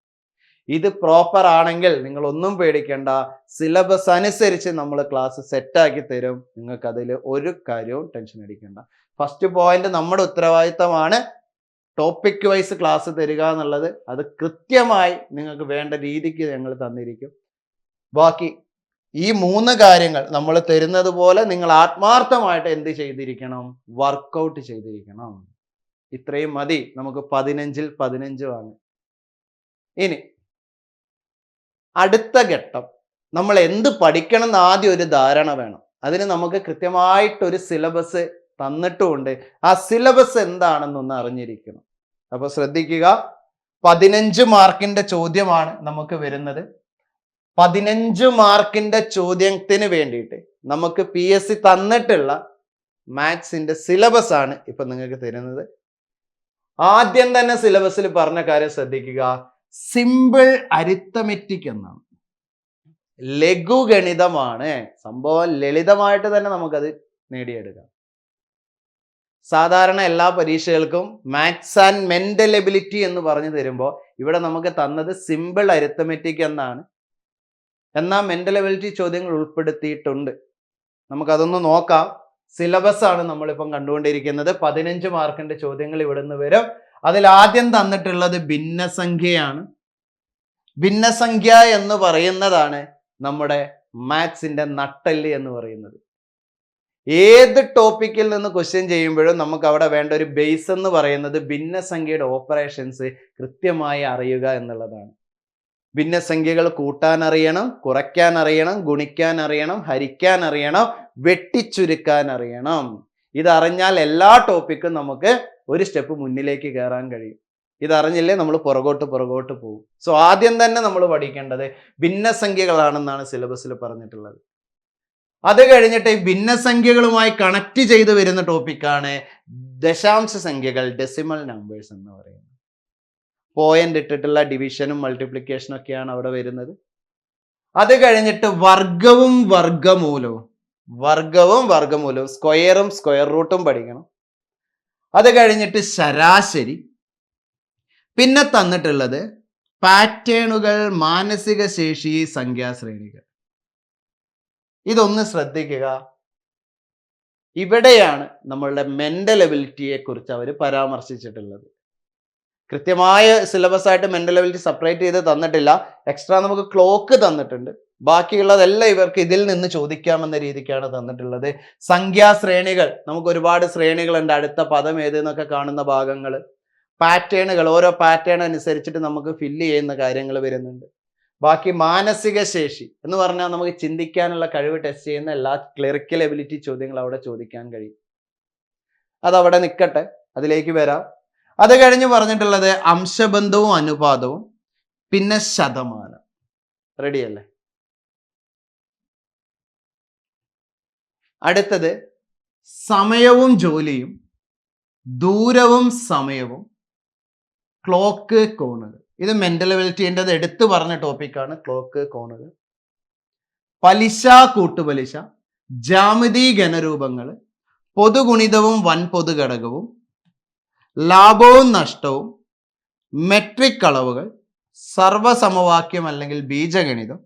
Speaker 1: ഇത് പ്രോപ്പർ ആണെങ്കിൽ നിങ്ങൾ ഒന്നും പേടിക്കേണ്ട. സിലബസ് അനുസരിച്ച് നമ്മൾ ക്ലാസ് സെറ്റാക്കി തരും. നിങ്ങൾക്ക് അതിൽ ഒരു കാര്യവും ടെൻഷൻ അടിക്കേണ്ട. ഫസ്റ്റ് പോയിന്റ് നമ്മുടെ ഉത്തരവാദിത്തമാണ് ടോപ്പിക് വൈസ് ക്ലാസ് തരിക എന്നുള്ളത് അത് കൃത്യമായി നിങ്ങൾക്ക് വേണ്ട രീതിക്ക് ഞങ്ങൾ തന്നിരിക്കും. ബാക്കി ഈ മൂന്ന് കാര്യങ്ങൾ നമ്മൾ തരുന്നത് പോലെ നിങ്ങൾ ആത്മാർത്ഥമായിട്ട് എന്ത് ചെയ്തിരിക്കണം? വർക്കൗട്ട് ചെയ്തിരിക്കണം. ഇത്രയും മതി. നമുക്ക് പതിനഞ്ചിൽ പതിനഞ്ച് വാങ്ങി. ഇനി അടുത്ത ഘട്ടം. നമ്മൾ എന്ത് പഠിക്കണം എന്ന് ആദ്യം ഒരു ധാരണ വേണം. അതിന് നമുക്ക് കൃത്യമായിട്ടൊരു സിലബസ് തന്നിട്ടുമുണ്ട്. ആ സിലബസ് എന്താണെന്നൊന്ന് അറിഞ്ഞിരിക്കണം. അപ്പോൾ ശ്രദ്ധിക്കുക. പതിനഞ്ച് മാർക്കിന്റെ ചോദ്യമാണ് നമുക്ക് വരുന്നത്. പതിനഞ്ച് മാർക്കിന്റെ ചോദ്യത്തിന് വേണ്ടിയിട്ട് നമുക്ക് പി എസ് സി തന്നിട്ടുള്ള മാത്സിന്റെ സിലബസ് ആണ് ഇപ്പൊ നിങ്ങൾക്ക് തരുന്നത്. ആദ്യം തന്നെ സിലബസിൽ പറഞ്ഞ കാര്യം ശ്രദ്ധിക്കുക. സിമ്പിൾ അരിത്തമെറ്റിക് എന്നാണ്. ലഘുഗണിതമാണ്. സംഭവം ലളിതമായിട്ട് തന്നെ നമുക്കത് നേടിയെടുക്കാം. സാധാരണ എല്ലാ പരീക്ഷകൾക്കും മാത്സ് ആൻഡ് മെന്റൽ എബിലിറ്റി എന്ന് പറഞ്ഞു തരുമ്പോൾ ഇവിടെ നമുക്ക് തന്നത് സിമ്പിൾ അരിത്തമെറ്റിക് എന്നാണ്. എന്നാൽ മെന്റൽ എബിലിറ്റി ചോദ്യങ്ങൾ ഉൾപ്പെടുത്തിയിട്ടുണ്ട്. നമുക്കതൊന്ന് നോക്കാം. സിലബസ് ആണ് നമ്മളിപ്പം കണ്ടുകൊണ്ടിരിക്കുന്നത്. പതിനഞ്ച് മാർക്കിന്റെ ചോദ്യങ്ങൾ ഇവിടെ നിന്ന് വരും. അതിൽ ആദ്യം തന്നിട്ടുള്ളത് ഭിന്നസംഖ്യയാണ്. ഭിന്നസംഖ്യ എന്ന് പറയുന്നതാണ് നമ്മുടെ മാത്സിന്റെ നട്ടൽ എന്ന് പറയുന്നത്. ഏത് ടോപ്പിക്കിൽ നിന്ന് ക്വസ്റ്റ്യൻ ചെയ്യുമ്പോഴും നമുക്ക് അവിടെ വേണ്ട ഒരു ബേസ് എന്ന് പറയുന്നത് ഭിന്നസംഖ്യയുടെ ഓപ്പറേഷൻസ് കൃത്യമായി അറിയുക എന്നുള്ളതാണ്. ഭിന്നസംഖ്യകൾ കൂട്ടാൻ അറിയണം കുറയ്ക്കാൻ അറിയണം ഗുണിക്കാൻ അറിയണം ഹരിക്കാൻ അറിയണം വെട്ടിച്ചുരുക്കാൻ അറിയണം. ഇതറിഞ്ഞാൽ എല്ലാ ടോപ്പിക്കും നമുക്ക് ഒരു സ്റ്റെപ്പ് മുന്നിലേക്ക് കയറാൻ കഴിയും. ഇതറിഞ്ഞില്ലേ നമ്മൾ പുറകോട്ട് പുറകോട്ട് പോകും. സോ ആദ്യം തന്നെ നമ്മൾ പഠിക്കേണ്ടത് ഭിന്നസംഖ്യകളാണെന്നാണ് സിലബസിൽ പറഞ്ഞിട്ടുള്ളത്. അത് കഴിഞ്ഞിട്ട് ഈ ഭിന്നസംഖ്യകളുമായി കണക്ട് ചെയ്ത് വരുന്ന ടോപ്പിക്കാണ് ദശാംശ സംഖ്യകൾ ഡെസിമൽ നമ്പേഴ്സ് എന്ന് പറയുന്നത്. പോയിന്റ് ഇട്ടിട്ടുള്ള ഡിവിഷനും മൾട്ടിപ്ലിക്കേഷനും ഒക്കെയാണ് അവിടെ വരുന്നത്. അത് കഴിഞ്ഞിട്ട് വർഗവും വർഗമൂലവും വർഗവും വർഗമൂലവും സ്ക്വയറും സ്ക്വയർ റൂട്ടും പഠിക്കണം. അത് കഴിഞ്ഞിട്ട് ശരാശരി. പിന്നെ തന്നിട്ടുള്ളത് പാറ്റേണുകൾ മാനസിക ശേഷി സംഖ്യാശ്രേണികൾ ഇതൊന്ന് ശ്രദ്ധിക്കുക. ഇവിടെയാണ് നമ്മളുടെ മെന്റൽ എബിലിറ്റിയെ കുറിച്ച് അവർ പരാമർശിച്ചിട്ടുള്ളത്. കൃത്യമായ സിലബസ് ആയിട്ട് മെന്റൽ എബിലിറ്റി സെപ്പറേറ്റ് ചെയ്ത് തന്നിട്ടില്ല. എക്സ്ട്രാ നമുക്ക് ക്ലോക്ക് തന്നിട്ടുണ്ട്. ബാക്കിയുള്ളതെല്ലാം ഇവർക്ക് ഇതിൽ നിന്ന് ചോദിക്കാമെന്ന രീതിക്കാണ് തന്നിട്ടുള്ളത്. സംഖ്യാശ്രേണികൾ നമുക്ക് ഒരുപാട് ശ്രേണികളുണ്ട്. അടുത്ത പദം ഏത് എന്നൊക്കെ കാണുന്ന ഭാഗങ്ങൾ പാറ്റേണുകൾ ഓരോ പാറ്റേൺ അനുസരിച്ചിട്ട് നമുക്ക് ഫില്ല് ചെയ്യുന്ന കാര്യങ്ങൾ വരുന്നുണ്ട്. ബാക്കി മാനസിക ശേഷി എന്ന് പറഞ്ഞാൽ നമുക്ക് ചിന്തിക്കാനുള്ള കഴിവ് ടെസ്റ്റ് ചെയ്യുന്ന എല്ലാ ക്ലറിക്കൽ എബിലിറ്റി ചോദ്യങ്ങൾ അവിടെ ചോദിക്കാൻ കഴിയും. അതവിടെ നിൽക്കട്ടെ അതിലേക്ക് വരാം. അത് കഴിഞ്ഞ് പറഞ്ഞിട്ടുള്ളത് അംശബന്ധവും അനുപാതവും പിന്നെ ശതമാനം. റെഡിയല്ലേ അടുത്തത് സമയവും ജോലിയും ദൂരവും സമയവും ക്ലോക്ക് കോണുകൾ ഇത് മെന്റൽ എബിലിറ്റിന്റെ എടുത്തു പറഞ്ഞ ടോപ്പിക്കാണ് ക്ലോക്ക് കോണുകൾ പലിശ കൂട്ടുപലിശ ജാമിതി ഘനരൂപങ്ങൾ പൊതുഗുണിതവും വൻ പൊതുഘടകവും ലാഭവും നഷ്ടവും മെട്രിക് അളവുകൾ സർവസമവാക്യം അല്ലെങ്കിൽ ബീജഗണിതം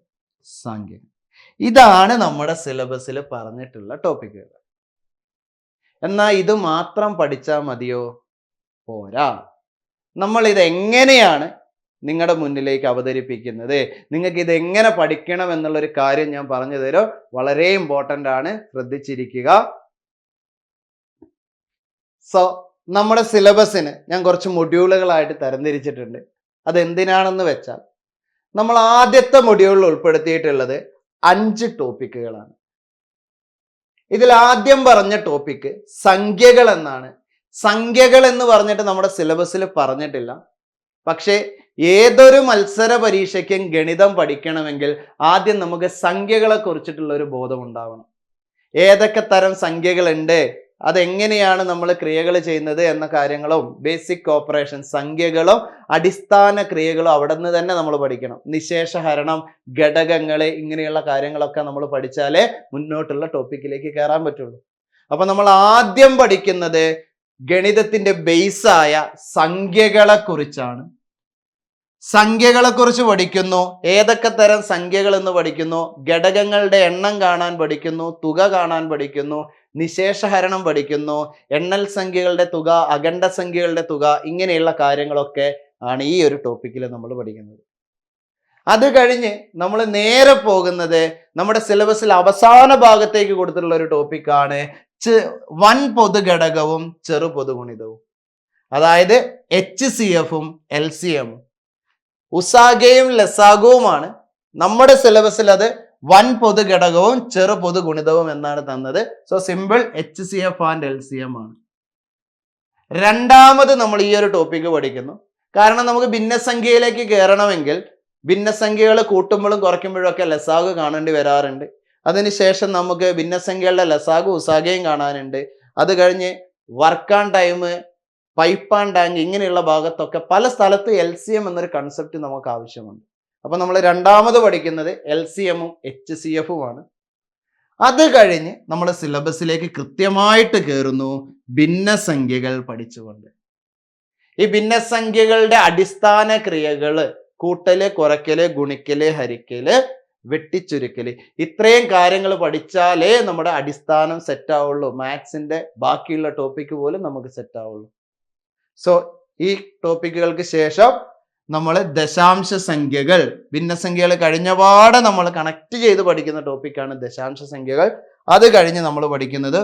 Speaker 1: സംഖ്യ. ഇതാണ് നമ്മുടെ സിലബസിൽ പറഞ്ഞിട്ടുള്ള ടോപ്പിക്കുകൾ എന്നാൽ ഇത് മാത്രം പഠിച്ചാൽ മതിയോ? പോരാ. നമ്മൾ ഇത് എങ്ങനെയാണ് നിങ്ങളുടെ മുന്നിലേക്ക് അവതരിപ്പിക്കുന്നത്. നിങ്ങൾക്ക് ഇത് എങ്ങനെ പഠിക്കണം എന്നുള്ളൊരു കാര്യം ഞാൻ പറഞ്ഞു തരും. വളരെ ഇമ്പോർട്ടന്റ് ആണ്. ശ്രദ്ധിച്ചിരിക്കുക. സോ നമ്മുടെ സിലബസിന് ഞാൻ കുറച്ച് മൊഡ്യൂളുകളായിട്ട് തരംതിരിച്ചിട്ടുണ്ട്. അതെന്തിനാണെന്ന് വെച്ചാൽ നമ്മൾ ആദ്യത്തെ മൊഡ്യൂളിൽ ഉൾപ്പെടുത്തിയിട്ടുള്ളത് അഞ്ച് ടോപ്പിക്കുകളാണ് ഇതിൽ ആദ്യം പറഞ്ഞ ടോപ്പിക്ക് സംഖ്യകൾ എന്നാണ് സംഖ്യകൾ എന്ന് പറഞ്ഞിട്ട് നമ്മുടെ സിലബസിൽ പറഞ്ഞിട്ടില്ല. പക്ഷേ ഏതൊരു മത്സര പരീക്ഷയ്ക്കും ഗണിതം പഠിക്കണമെങ്കിൽ ആദ്യം നമുക്ക് സംഖ്യകളെ കുറിച്ചിട്ടുള്ള ഒരു ബോധം ഉണ്ടാവണം. ഏതൊക്കെ തരം സംഖ്യകളുണ്ട്? അതെങ്ങനെയാണ് നമ്മൾ ക്രിയകൾ ചെയ്യുന്നത് എന്ന കാര്യങ്ങളും ബേസിക് ഓപ്പറേഷൻ സംഖ്യകളും അടിസ്ഥാന ക്രിയകളും അവിടെ നിന്ന് തന്നെ നമ്മൾ പഠിക്കണം. നിശേഷ ഹരണം ഘടകങ്ങൾ ഇങ്ങനെയുള്ള കാര്യങ്ങളൊക്കെ നമ്മൾ പഠിച്ചാലേ മുന്നോട്ടുള്ള ടോപ്പിക്കിലേക്ക് കയറാൻ പറ്റുള്ളൂ. അപ്പൊ നമ്മൾ ആദ്യം പഠിക്കുന്നത് ഗണിതത്തിന്റെ ബേസായ സംഖ്യകളെ കുറിച്ചാണ് സംഖ്യകളെ കുറിച്ച് പഠിക്കുന്നു. ഏതൊക്കെ തരം സംഖ്യകൾ എന്ന് പഠിക്കുന്നു. ഘടകങ്ങളുടെ എണ്ണം കാണാൻ പഠിക്കുന്നു. തുക കാണാൻ പഠിക്കുന്നു. നിശേഷഹരണം പഠിക്കുന്നു. എണ്ണൽ സംഖ്യകളുടെ തുക അഖണ്ഡ സംഖ്യകളുടെ തുക ഇങ്ങനെയുള്ള കാര്യങ്ങളൊക്കെ ആണ് ഈ ഒരു ടോപ്പിക്കിൽ നമ്മൾ പഠിക്കുന്നത്. അത് കഴിഞ്ഞ് നമ്മൾ നേരെ പോകുന്നത് നമ്മുടെ സിലബസിൽ അവസാന ഭാഗത്തേക്ക് കൊടുത്തിട്ടുള്ള ഒരു ടോപ്പിക്കാണ് വൻ പൊതുഘടകവും ചെറു പൊതുഗുണിതവും. അതായത് എച്ച് സി എഫും എൽ സി എം ഉസാഗയും ലസാഗവുമാണ് നമ്മുടെ സിലബസിൽ അത് വൻ പൊതുഘടകവും ചെറു പൊതു ഗുണിതവും എന്നാണ് തന്നത്. So simple H C F and L C M ആണ്. രണ്ടാമത് നമ്മൾ ഈ ഒരു ടോപ്പിക്ക് പഠിക്കുന്നു. കാരണം നമുക്ക് ഭിന്നസംഖ്യയിലേക്ക് കയറണമെങ്കിൽ ഭിന്നസംഖ്യകൾ കൂട്ടുമ്പോഴും കുറയ്ക്കുമ്പോഴും ഒക്കെ ലസാഗ് കാണേണ്ടി വരാറുണ്ട്. അതിനുശേഷം നമുക്ക് ഭിന്നസംഖ്യകളുടെ ലസാഗ് ഉസാഗയും കാണാനുണ്ട്. അത് കഴിഞ്ഞ് വർക്ക് ആൺ ടൈം പൈപ്പ് ആൻഡ് ടാങ്ക് ഇങ്ങനെയുള്ള ഭാഗത്തൊക്കെ പല സ്ഥലത്ത് എൽ സി എം എന്നൊരു കൺസെപ്റ്റ് നമുക്ക് ആവശ്യമുണ്ട്. അപ്പൊ നമ്മൾ രണ്ടാമത് പഠിക്കുന്നത് എൽ സി എമ്മും എച്ച് സി എഫുമാണ് അത് കഴിഞ്ഞ് നമ്മൾ സിലബസിലേക്ക് കൃത്യമായിട്ട് കയറുന്നു ഭിന്നസംഖ്യകൾ പഠിച്ചുകൊണ്ട്. ഈ ഭിന്നസംഖ്യകളുടെ അടിസ്ഥാന ക്രിയകൾ കൂട്ടൽ കുറയ്ക്കൽ ഗുണിക്കൽ ഹരിക്കൽ വെട്ടിച്ചുരുക്കൽ. ഇത്രയും കാര്യങ്ങൾ പഠിച്ചാലേ നമ്മുടെ അടിസ്ഥാനം സെറ്റ് ആവുള്ളൂ മാത്സിന്റെ ബാക്കിയുള്ള ടോപ്പിക്ക് പോലും നമുക്ക് സെറ്റ് ആവുള്ളൂ സോ ഈ ടോപ്പിക്കുകൾക്ക് ശേഷം നമ്മൾ ദശാംശ സംഖ്യകൾ ഭിന്നസംഖ്യകൾ കഴിഞ്ഞപാടെ നമ്മൾ കണക്ട് ചെയ്ത് പഠിക്കുന്ന ടോപ്പിക്കാണ് ദശാംശ സംഖ്യകൾ. അത് കഴിഞ്ഞ് നമ്മൾ പഠിക്കുന്നത്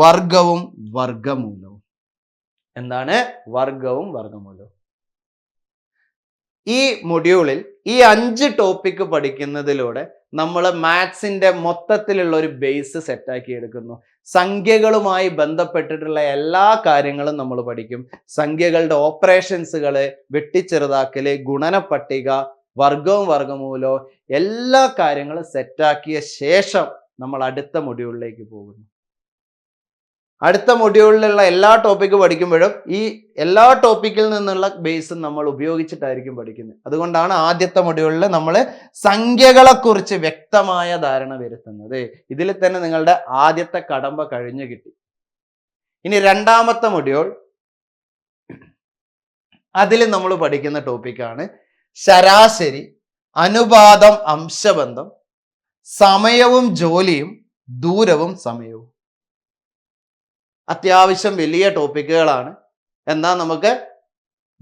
Speaker 1: വർഗവും വർഗമൂലവും എന്താണ്? വർഗവും വർഗമൂലവും ഈ മൊഡ്യൂളിൽ ഈ അഞ്ച് ടോപ്പിക്ക് പഠിക്കുന്നതിലൂടെ നമ്മൾ മാത്സിന്റെ മൊത്തത്തിലുള്ള ഒരു ബേസ് സെറ്റാക്കി എടുക്കുന്നു. സംഖ്യകളുമായി ബന്ധപ്പെട്ടിട്ടുള്ള എല്ലാ കാര്യങ്ങളും നമ്മൾ പഠിക്കും. സംഖ്യകളുടെ ഓപ്പറേഷൻസുകൾ വെട്ടിച്ചെറുതാക്കൽ ഗുണന പട്ടിക വർഗവും വർഗമൂലവും എല്ലാ കാര്യങ്ങളും സെറ്റാക്കിയ ശേഷം നമ്മൾ അടുത്ത മൊഡ്യൂളിലേക്ക് പോകുന്നു. അടുത്ത മൊഡ്യൂളിലുള്ള എല്ലാ ടോപ്പിക്ക് പഠിക്കുമ്പോഴും ഈ എല്ലാ ടോപ്പിക്കിൽ നിന്നുള്ള ബേസും നമ്മൾ ഉപയോഗിച്ചിട്ടായിരിക്കും പഠിക്കുന്നത്. അതുകൊണ്ടാണ് ആദ്യത്തെ മൊഡ്യൂളിൽ നമ്മൾ സംഖ്യകളെക്കുറിച്ച് വ്യക്തമായ ധാരണ വരുത്തുന്നത്. ഇതിൽ തന്നെ നിങ്ങളുടെ ആദ്യത്തെ കടമ്പ കഴിഞ്ഞു കിട്ടി. ഇനി രണ്ടാമത്തെ മൊഡ്യൂൾ. അതിൽ നമ്മൾ പഠിക്കുന്ന ടോപ്പിക്കാണ് ശരാശരി അനുപാതം അംശബന്ധം സമയവും ജോലിയും ദൂരവും സമയവും. അത്യാവശ്യം വലിയ ടോപ്പിക്കുകളാണ്. എന്നാൽ നമുക്ക്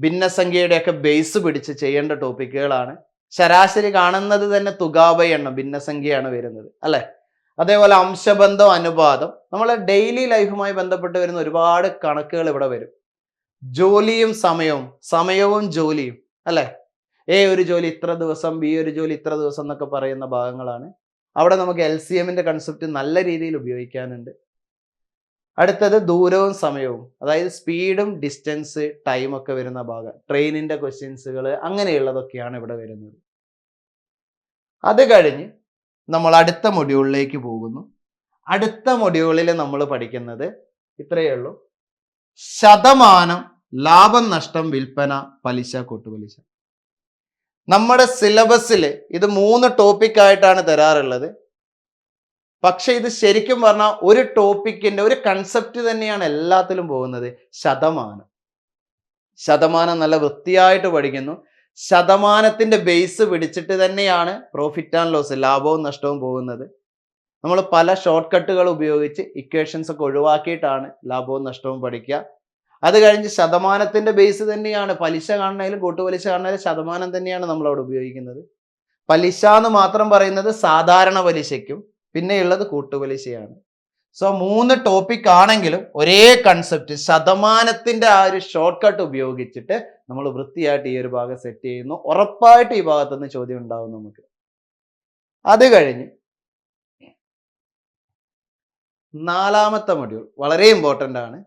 Speaker 1: ഭിന്നസംഖ്യയുടെയൊക്കെ ബേസ് പിടിച്ച് ചെയ്യേണ്ട ടോപ്പിക്കുകളാണ്. ശരാശരി കാണുന്നത് തന്നെ തുകാബൈ എണ്ണം ഭിന്നസംഖ്യയാണ് വരുന്നത് അല്ലേ? അതേപോലെ അംശബന്ധം അനുപാതം. നമ്മളെ ഡെയിലി ലൈഫുമായി ബന്ധപ്പെട്ട് വരുന്ന ഒരുപാട് കണക്കുകൾ ഇവിടെ വരും. ജോലിയും സമയവും സമയവും ജോലിയും അല്ലേ? എ ഒരു ജോലി ഇത്ര ദിവസം ബി ഒരു ജോലി ഇത്ര ദിവസം എന്നൊക്കെ പറയുന്ന ഭാഗങ്ങളാണ്. അവിടെ നമുക്ക് എൽ സി എമ്മിന്റെ കൺസെപ്റ്റ് നല്ല രീതിയിൽ ഉപയോഗിക്കാനുണ്ട്. അടുത്തത് ദൂരവും സമയവും. അതായത് സ്പീഡും ഡിസ്റ്റൻസ് ടൈം ഒക്കെ വരുന്ന ഭാഗം. ട്രെയിനിന്റെ ക്വസ്റ്റ്യൻസുകൾ അങ്ങനെയുള്ളതൊക്കെയാണ് ഇവിടെ വരുന്നത്. അത് കഴിഞ്ഞ് നമ്മൾ അടുത്ത മൊഡ്യൂളിലേക്ക് പോകുന്നു. അടുത്ത മൊഡ്യൂളിൽ നമ്മൾ പഠിക്കുന്നത് ഇത്രയേ ഉള്ളൂ. ശതമാനം ലാഭം നഷ്ടം വിൽപ്പന പലിശ കൂട്ടുപലിശ. നമ്മുടെ സിലബസിൽ ഇത് മൂന്ന് ടോപ്പിക്കായിട്ടാണ് തരാറുള്ളത്. പക്ഷെ ഇത് ശരിക്കും പറഞ്ഞാൽ ഒരു ടോപ്പിക്കിന്റെ ഒരു കൺസെപ്റ്റ് തന്നെയാണ് എല്ലാത്തിലും പോകുന്നത്. ശതമാനം. ശതമാനം നല്ല വൃത്തിയായിട്ട് പഠിക്കുന്നു. ശതമാനത്തിന്റെ ബേസ് പിടിച്ചിട്ട് തന്നെയാണ് പ്രോഫിറ്റ് ആൻഡ് ലോസ് ലാഭവും നഷ്ടവും പോകുന്നത്. നമ്മൾ പല ഷോർട്ട് കട്ടുകൾ ഉപയോഗിച്ച് ഇക്വേഷൻസ് ഒക്കെ ഒഴിവാക്കിയിട്ടാണ് ലാഭവും നഷ്ടവും പഠിക്കുക. അത് കഴിഞ്ഞ് ശതമാനത്തിന്റെ ബേസ് തന്നെയാണ് പലിശ കാണുന്നതിലും കൂട്ടുപലിശ കാണുന്നതിലും ശതമാനം തന്നെയാണ് നമ്മൾ അവിടെ ഉപയോഗിക്കുന്നത്. പലിശ എന്ന് മാത്രം പറയുന്നത് സാധാരണ പലിശയ്ക്കും പിന്നെയുള്ളത് കൂട്ടുപലിശയാണ് സോ മൂന്ന് ടോപ്പിക് ആണെങ്കിലും ഒരേ കൺസെപ്റ്റ് ശതമാനത്തിന്റെ ആ ഒരു ഷോർട്ട് കട്ട് ഉപയോഗിച്ചിട്ട് നമ്മൾ വൃത്തിയായിട്ട് ഈ ഒരു ഭാഗം സെറ്റ് ചെയ്യുന്നു. ഉറപ്പായിട്ട് ഈ ഭാഗത്തുനിന്ന് ചോദ്യം ഉണ്ടാവും നമുക്ക്. അത് കഴിഞ്ഞ് നാലാമത്തെ മൊഡ്യൂൾ വളരെ ഇമ്പോർട്ടന്റ് ആണ്.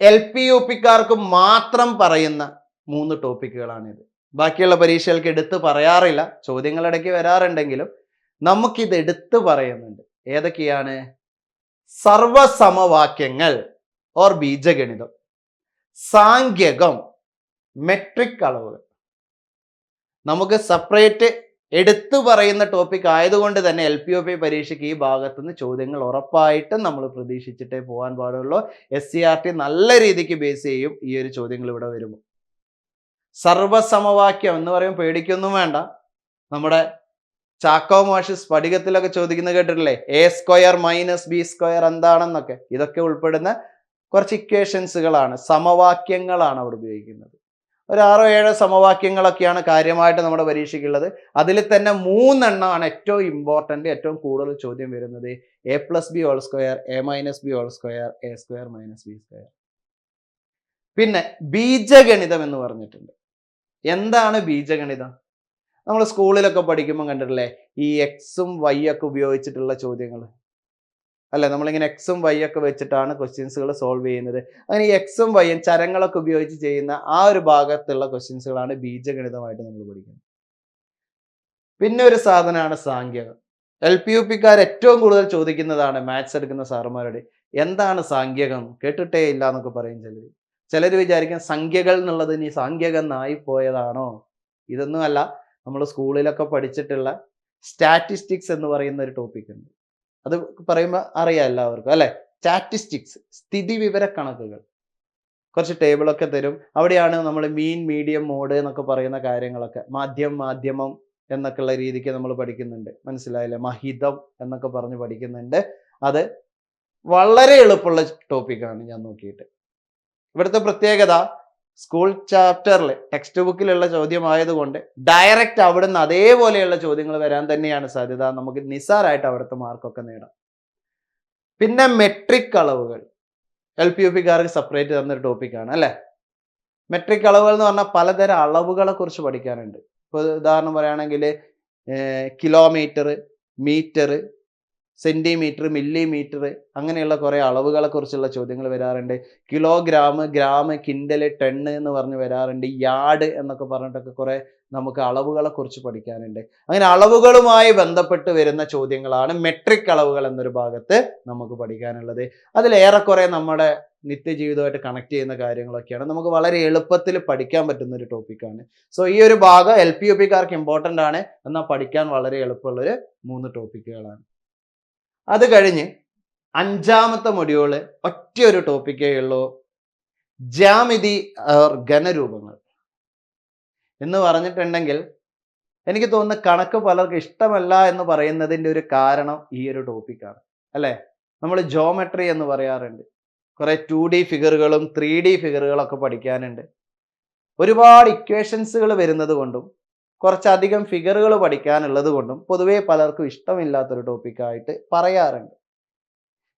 Speaker 1: എൽ പി യു പിക്കാർക്ക് മാത്രം പറയുന്ന മൂന്ന് ടോപ്പിക്കുകളാണിത് ബാക്കിയുള്ള പരീക്ഷകൾക്ക് എടുത്ത് പറയാറില്ല. ചോദ്യങ്ങളിടയ്ക്ക് വരാറുണ്ടെങ്കിലും നമുക്കിത് എടുത്തു പറയുന്നുണ്ട്. ഏതൊക്കെയാണ്? സർവസമവാക്യങ്ങൾ ഓർ ബീജഗണിതം. സാങ്കേകം മെട്രിക് അളവുകൾ. നമുക്ക് സെപ്പറേറ്റ് എടുത്തു പറയുന്ന ടോപ്പിക് ആയതുകൊണ്ട് തന്നെ എൽ പി ഒ പി പരീക്ഷയ്ക്ക് ഈ ഭാഗത്തുനിന്ന് ചോദ്യങ്ങൾ ഉറപ്പായിട്ടും നമ്മൾ പ്രതീക്ഷിച്ചിട്ടേ പോകാൻ പാടുള്ളൂ. എസ് സി ആർ ടി നല്ല രീതിക്ക് ബേസ് ചെയ്യും ഈ ഒരു ചോദ്യങ്ങൾ ഇവിടെ വരുമ്പോൾ. സർവസമവാക്യം എന്ന് പറയുമ്പോൾ പേടിക്കൊന്നും വേണ്ട. നമ്മുടെ ചാക്കോ മാഷ് സ്ഫടികത്തിലൊക്കെ ചോദിക്കുന്നത് കേട്ടിട്ടില്ലേ? A square minus B square എന്താണെന്നൊക്കെ. ഇതൊക്കെ ഉൾപ്പെടുന്ന കുറച്ച് ഇക്വേഷൻസുകളാണ് സമവാക്യങ്ങളാണ് അവിടെ ഉപയോഗിക്കുന്നത്. ഒരു ആറോ ഏഴോ സമവാക്യങ്ങളൊക്കെയാണ് കാര്യമായിട്ട് നമ്മുടെ പരീക്ഷയ്ക്കുള്ളത്. അതിൽ തന്നെ മൂന്നെണ്ണമാണ് ഏറ്റവും ഇമ്പോർട്ടന്റ് ഏറ്റവും കൂടുതൽ ചോദ്യം വരുന്നത്. A plus B whole square A minus B whole square A square minus B square പിന്നെ ബീജഗണിതം എന്ന് പറഞ്ഞിട്ടുണ്ട്. എന്താണ് ബീജഗണിതം? നമ്മൾ സ്കൂളിലൊക്കെ പഠിക്കുമ്പോൾ കണ്ടിട്ടില്ലേ? ഈ എക്സും വൈ ഒക്കെ ഉപയോഗിച്ചിട്ടുള്ള ചോദ്യങ്ങൾ അല്ലേ? നമ്മളിങ്ങനെ എക്സും വൈ ഒക്കെ വെച്ചിട്ടാണ് ക്വസ്റ്റ്യൻസുകൾ സോൾവ് ചെയ്യുന്നത്. അങ്ങനെ ഈ എക്സും വൈയും ചരങ്ങളൊക്കെ ഉപയോഗിച്ച് ചെയ്യുന്ന ആ ഒരു ഭാഗത്തുള്ള ക്വസ്റ്റ്യൻസുകളാണ് ബീജഗണിതമായിട്ട് നമ്മൾ പഠിക്കുന്നത്. പിന്നെ ഒരു സാധനമാണ് സാങ്കേതം. എൽ പി യു പിക്കാർ ഏറ്റവും കൂടുതൽ ചോദിക്കുന്നതാണ് മാത്സ് എടുക്കുന്ന സാറുമാരോട് എന്താണ് സാങ്കേകം കേട്ടിട്ടേ ഇല്ല എന്നൊക്കെ പറയും ചിലർ ചിലർ വിചാരിക്കും സംഖ്യകൾ എന്നുള്ളത് ഇനി സാങ്കേകം എന്നായി പോയതാണോ? ഇതൊന്നുമല്ല നമ്മൾ സ്കൂളിലൊക്കെ പഠിച്ചിട്ടുള്ള സ്റ്റാറ്റിസ്റ്റിക്സ് എന്ന് പറയുന്ന ഒരു ടോപ്പിക് ഉണ്ട്. അത് പറയുമ്പോൾ അറിയാം എല്ലാവർക്കും അല്ലെ? സ്റ്റാറ്റിസ്റ്റിക്സ് സ്ഥിതി വിവര കണക്കുകൾ കുറച്ച് ടേബിളൊക്കെ തരും. അവിടെയാണ് നമ്മൾ മീൻ മീഡിയം മോഡ് എന്നൊക്കെ പറയുന്ന കാര്യങ്ങളൊക്കെ മാധ്യമം മാധ്യമം എന്നൊക്കെയുള്ള രീതിക്ക് നമ്മൾ പഠിക്കുന്നുണ്ട്. മനസ്സിലായില്ലേ? മഹിതം എന്നൊക്കെ പറഞ്ഞ് പഠിക്കുന്നുണ്ട്. അത് വളരെ എളുപ്പമുള്ള ടോപ്പിക്കാണ് ഞാൻ നോക്കിയിട്ട്. ഇവിടുത്തെ പ്രത്യേകത സ്കൂൾ ചാപ്റ്ററിൽ ടെക്സ്റ്റ് ബുക്കിലുള്ള ചോദ്യമായതുകൊണ്ട് ഡയറക്റ്റ് അവിടുന്ന് അതേപോലെയുള്ള ചോദ്യങ്ങൾ വരാൻ തന്നെയാണ് സാധ്യത. നമുക്ക് നിസ്സാരായിട്ട് അവിടുത്തെ മാർക്കൊക്കെ നേടാം. പിന്നെ മെട്രിക് അളവുകൾ. എൽ പി യു പിക്കാർക്ക് സെപ്പറേറ്റ് തന്നൊരു ടോപ്പിക്കാണ് അല്ലേ? മെട്രിക് അളവുകൾ എന്ന് പറഞ്ഞാൽ പലതരം അളവുകളെ കുറിച്ച് പഠിക്കാനുണ്ട്. ഇപ്പോൾ ഉദാഹരണം പറയുകയാണെങ്കിൽ കിലോമീറ്റർ മീറ്റർ സെന്റിമീറ്റർ മില്ലിമീറ്റർ അങ്ങനെയുള്ള കുറേ അളവുകളെക്കുറിച്ചുള്ള ചോദ്യങ്ങൾ വരാറുണ്ട്. കിലോഗ്രാം ഗ്രാം കിൻഡൽ ടണ്ണ് എന്ന് പറഞ്ഞ് വരാറുണ്ട്. യാർഡ് എന്നൊക്കെ പറഞ്ഞിട്ടൊക്കെ കുറേ നമുക്ക് അളവുകളെക്കുറിച്ച് പഠിക്കാനുണ്ട്. അങ്ങനെ അളവുകളുമായി ബന്ധപ്പെട്ട് വരുന്ന ചോദ്യങ്ങളാണ് മെട്രിക് അളവുകൾ എന്നൊരു ഭാഗത്ത് നമുക്ക് പഠിക്കാനുള്ളത്. അതിൽ ഏറെക്കുറെ നമ്മുടെ നിത്യജീവിതമായിട്ട് കണക്ട് ചെയ്യുന്ന കാര്യങ്ങളൊക്കെയാണ്. നമുക്ക് വളരെ എളുപ്പത്തിൽ പഠിക്കാൻ പറ്റുന്ന ഒരു ടോപ്പിക്കാണ് സോ ഈ ഒരു ഭാഗം എൽ പി യു പിക്കാർക്ക് ഇമ്പോർട്ടന്റ് ആണ്. എന്നാൽ പഠിക്കാൻ വളരെ എളുപ്പമുള്ളൊരു മൂന്ന് ടോപ്പിക്കുകളാണ് അത് കഴിഞ്ഞ് അഞ്ചാമത്തെ മൊഡ്യൂൾ ഒറ്റ ഒരു ടോപ്പിക്കേ ഉള്ളൂ. ജാമിതി ഘനരൂപങ്ങൾ. എന്ന് പറഞ്ഞിട്ടുണ്ടെങ്കിൽ എനിക്ക് തോന്നുന്ന കണക്ക് പലർക്കും ഇഷ്ടമല്ല എന്ന് പറയുന്നതിന്റെ ഒരു കാരണം ഈ ഒരു ടോപ്പിക്കാണ് അല്ലേ? നമ്മൾ ജോമെട്രി എന്ന് പറയാറുണ്ട്. കുറേ ടു ഡി ഫിഗറുകളും ത്രീ ഡി ഫിഗറുകളൊക്കെ പഠിക്കാനുണ്ട്. ഒരുപാട് ഇക്വേഷൻസുകൾ വരുന്നത് കൊണ്ടും കുറച്ചധികം ഫിഗറുകൾ പഠിക്കാനുള്ളത് കൊണ്ടും പൊതുവേ പലർക്കും ഇഷ്ടമില്ലാത്തൊരു ടോപ്പിക്കായിട്ട് പറയാറുണ്ട്.